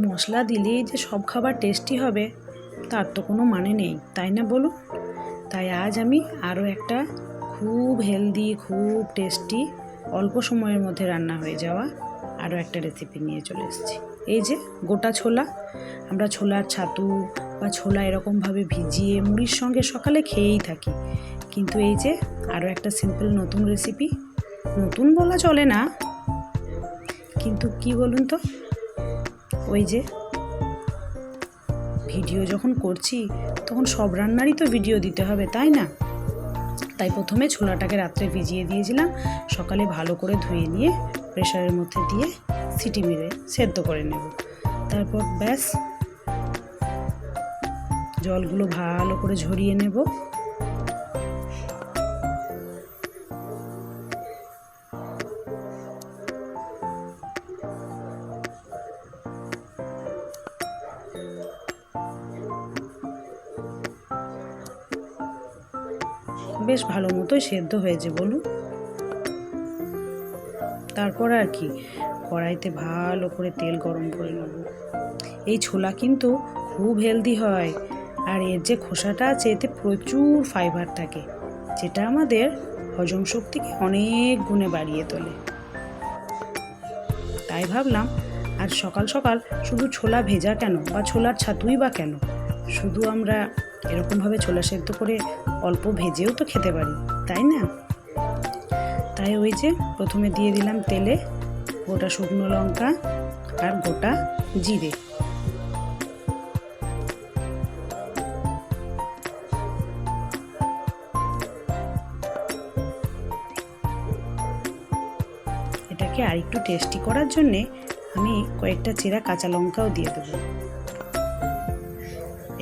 মশলা দিলেই যে সব খাবার টেস্টি হবে, তার তো কোনো মানে নেই, তাই না বলুন তাই আজ আমি আরও একটা খুব হেলদি খুব টেস্টি অল্প সময়ের মধ্যে রান্না হয়ে যাওয়া আরও একটা রেসিপি নিয়ে চলে এসেছি। এই যে গোটা ছোলা, আমরা ছোলার ছাতু বা ছোলা এরকমভাবে ভিজিয়ে মুড়ির সঙ্গে সকালে খেয়েই থাকি। কিন্তু এই যে আরও একটা সিম্পল নতুন রেসিপি নতুন বলা চলে না। কিন্তু কি বলুন তো? ওই যে ভিডিও যখন করছি, তখন সব রান্নারই তো ভিডিও দিতে হবে, তাই না? তাই প্রথমে ছোলাটাকে রাত্রে ভিজিয়ে দিয়েছিলাম, সকালে ভালো করে ধুয়ে নিয়ে প্রেশারের মধ্যে দিয়ে সিটি মেরে সেদ্ধ করে নেব। তারপর ব্যাস, জলগুলো ভালো করে ঝরিয়ে নেব। বেশ ভালো মতোই সেদ্ধ হয়েছে, বলুন। তারপর আর কি, কড়াইতে ভালো করে তেল গরম করে নেব। এই ছোলা কিন্তু খুব হেলদি হয়, আর এর যে খোসাটা আছে, এতে প্রচুর ফাইবার থাকে, যেটা আমাদের হজম শক্তিকে অনেক গুণে বাড়িয়ে তোলে। তাই ভাবলাম আর সকাল সকাল শুধু ছোলা ভেজা কেন, বা ছোলার ছাতুই বা কেন? শুধু আমরা এরকমভাবে ছোলা সেদ্ধ করে অল্প ভেজেও তো খেতে পারি, তাই না? তাই ওই যে প্রথমে দিয়ে দিলাম তেলে গোটা শুকনো লঙ্কা আর গোটা জিরে। এটাকে আরেকটু টেস্টি করার জন্যে আমি কয়েকটা চেরা কাঁচা লঙ্কাও দিয়ে দেবো।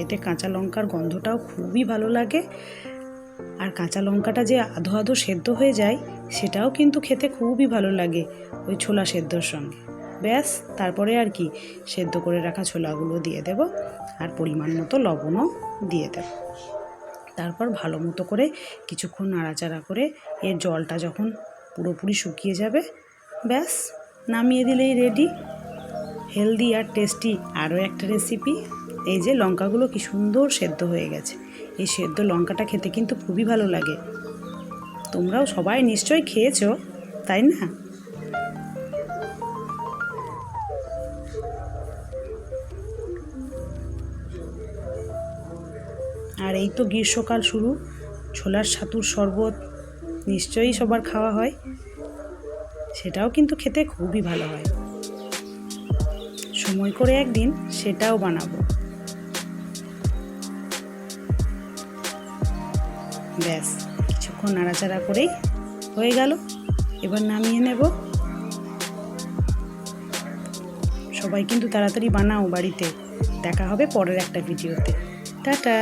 এতে কাঁচা লঙ্কার গন্ধটাও খুবই ভালো লাগে। আর কাঁচা লঙ্কাটা যে আধো আধো সেদ্ধ হয়ে যায়, সেটাও কিন্তু খেতে খুবই ভালো লাগে ওই ছোলা সেদ্ধর সঙ্গে। ব্যাস, তারপরে আর কি সেদ্ধ করে রাখা ছোলাগুলো দিয়ে দেব আর পরিমাণ মতো লবণও দিয়ে দেব। তারপর ভালো মতো করে কিছুক্ষণ নাড়াচাড়া করে এর জলটা যখন পুরোপুরি শুকিয়ে যাবে, ব্যাস, নামিয়ে দিলেই রেডি হেলদি আর টেস্টি আরও একটা রেসিপি এই যে লঙ্কাগুলো কি সুন্দর সেদ্ধ হয়ে গেছে। এই সেদ্ধ লঙ্কাটা খেতে কিন্তু খুবই ভালো লাগে। তোমরাও সবাই নিশ্চয়ই খেয়েছো, তাই না? আর এই তো গ্রীষ্মকাল শুরু। ছোলার ছাতুর শরবত নিশ্চয়ই সবার খাওয়া হয়। সেটাও কিন্তু খেতে খুবই ভালো হয়। সময় করে একদিন সেটাও বানাবো। ব্যাস, কিছুক্ষণ নাড়াচাড়া করেই হয়ে গেল। এবার নামিয়ে নেব। সবাই কিন্তু তাড়াতাড়ি বানাও বাড়িতে। দেখা হবে পরের একটা ভিডিওতে। টাটা!